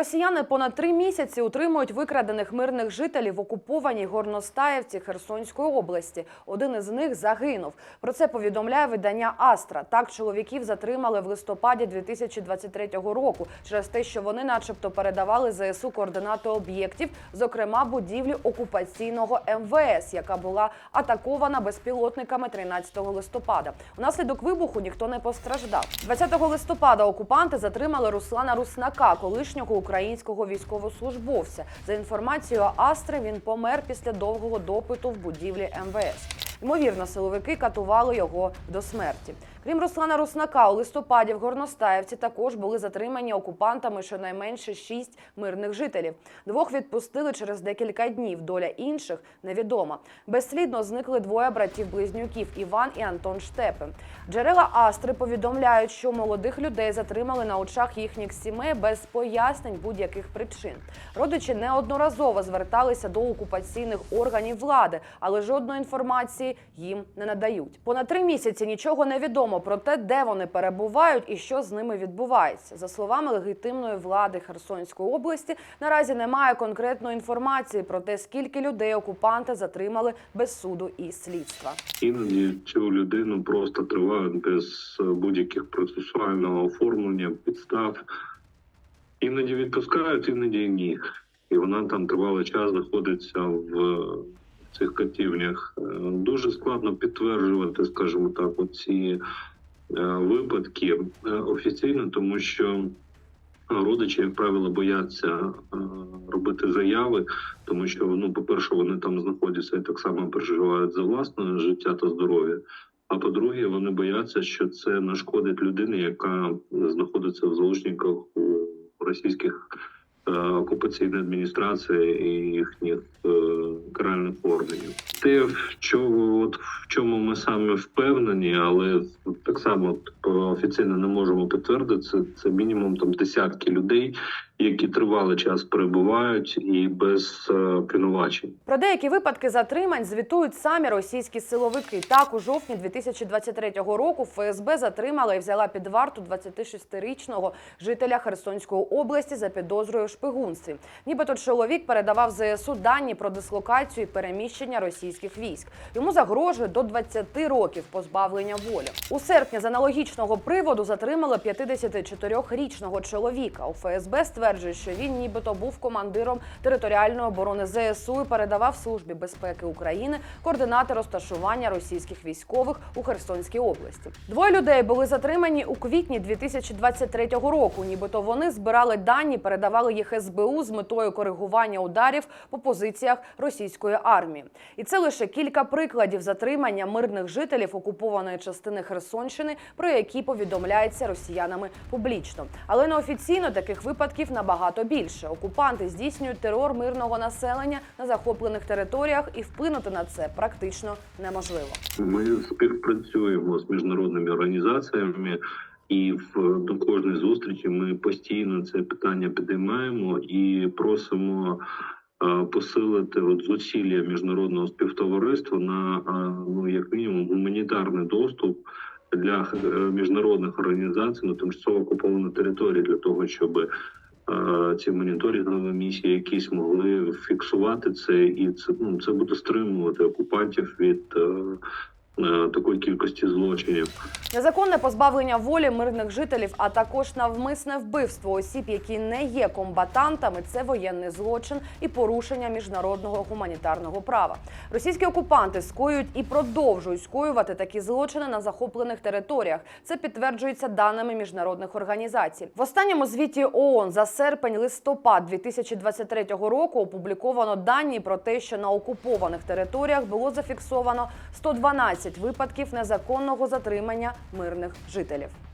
Росіяни понад три місяці утримують викрадених мирних жителів в окупованій Горностаївці Херсонської області. Один із них загинув. Про це повідомляє видання Астра. Так чоловіків затримали в листопаді 2023 року через те, що вони, начебто, передавали ЗСУ координати об'єктів, зокрема будівлі окупаційного МВС, яка була атакована безпілотниками 13 листопада. Унаслідок вибуху ніхто не постраждав. 20 листопада окупанти затримали Руслана Руснака, колишнього українського військовослужбовця. За інформацією Астри, він помер після довгого допиту в будівлі МВС. Ймовірно, силовики катували його до смерті. Крім Руслана Руснака, у листопаді в Горностаївці також були затримані окупантами щонайменше шість мирних жителів. Двох відпустили через декілька днів. Доля інших невідома. Безслідно зникли двоє братів-близнюків Іван і Антон Штепи. Джерела Астри повідомляють, що молодих людей затримали на очах їхніх сімей без пояснень будь-яких причин. Родичі неодноразово зверталися до окупаційних органів влади, але жодної інформації їм не надають. Понад три місяці нічого не відомо про те, де вони перебувають і що з ними відбувається. За словами легітимної влади Херсонської області, наразі немає конкретної інформації про те, скільки людей окупанти затримали без суду і слідства. Іноді цю людину просто тривають без е, будь-яких процесуального оформлення, підстав. Іноді відпускають, іноді ні. І вона там тривалий час знаходиться в цих катівнях. Е, Дуже складно підтверджувати, скажімо так, оці е, випадки е, офіційно, тому що родичі, як правило, бояться робити заяви, тому що ну, по-перше, вони там знаходяться і так само переживають за власне життя та здоров'я. А по-друге, вони бояться, що це нашкодить людині, яка знаходиться в залучниках у російських окупаційної адміністрації і їхніх е, каральних органів. Те, що от чому ми самі впевнені, але так само офіційно не можемо підтвердити, це, це мінімум там десятки людей, які тривалий час перебувають і без е, обвинувачень. Про деякі випадки затримань звітують самі російські силовики. Так, у жовтні 2023 року ФСБ затримала і взяла під варту 26-річного жителя Херсонської області за підозрою шпигунстві. Нібито чоловік передавав ЗСУ дані про дислокацію і переміщення російських військ. Йому загрожує до 20 років позбавлення волі. У серпні з аналогічного приводу затримали 54-річного чоловіка. У ФСБ стверджує, що він нібито був командиром територіальної оборони ЗСУ і передавав службі безпеки України координати розташування російських військових у Херсонській області. Двоє людей були затримані у квітні 2023 року. Нібито вони збирали дані, передавали їх СБУ з метою коригування ударів по позиціях російської армії. І це лише кілька прикладів затримання мирних жителів окупованої частини Херсонщини, про які повідомляється росіянами публічно. Але неофіційно таких випадків набагато більше. Окупанти здійснюють терор мирного населення на захоплених територіях, і вплинути на це практично неможливо. Ми співпрацюємо з міжнародними організаціями, і в до кожної зустрічі ми постійно це питання підіймаємо і просимо посилити от зусилля міжнародного співтовариства на е, ну як мінімум гуманітарний доступ для е, міжнародних організацій на тимчасово окупованій території для того, щоб е, ці моніторингові місії якісь могли фіксувати це, і це ну це буде стримувати окупантів від е, е, такої кількості злочинів. Незаконне позбавлення волі мирних жителів, а також навмисне вбивство осіб, які не є комбатантами, це воєнний злочин і порушення міжнародного гуманітарного права. Російські окупанти скоюють і продовжують скоювати такі злочини на захоплених територіях. Це підтверджується даними міжнародних організацій. В останньому звіті ООН за серпень-листопад 2023 року опубліковано дані про те, що на окупованих територіях було зафіксовано 112 випадків незаконного затримання мирних жителів.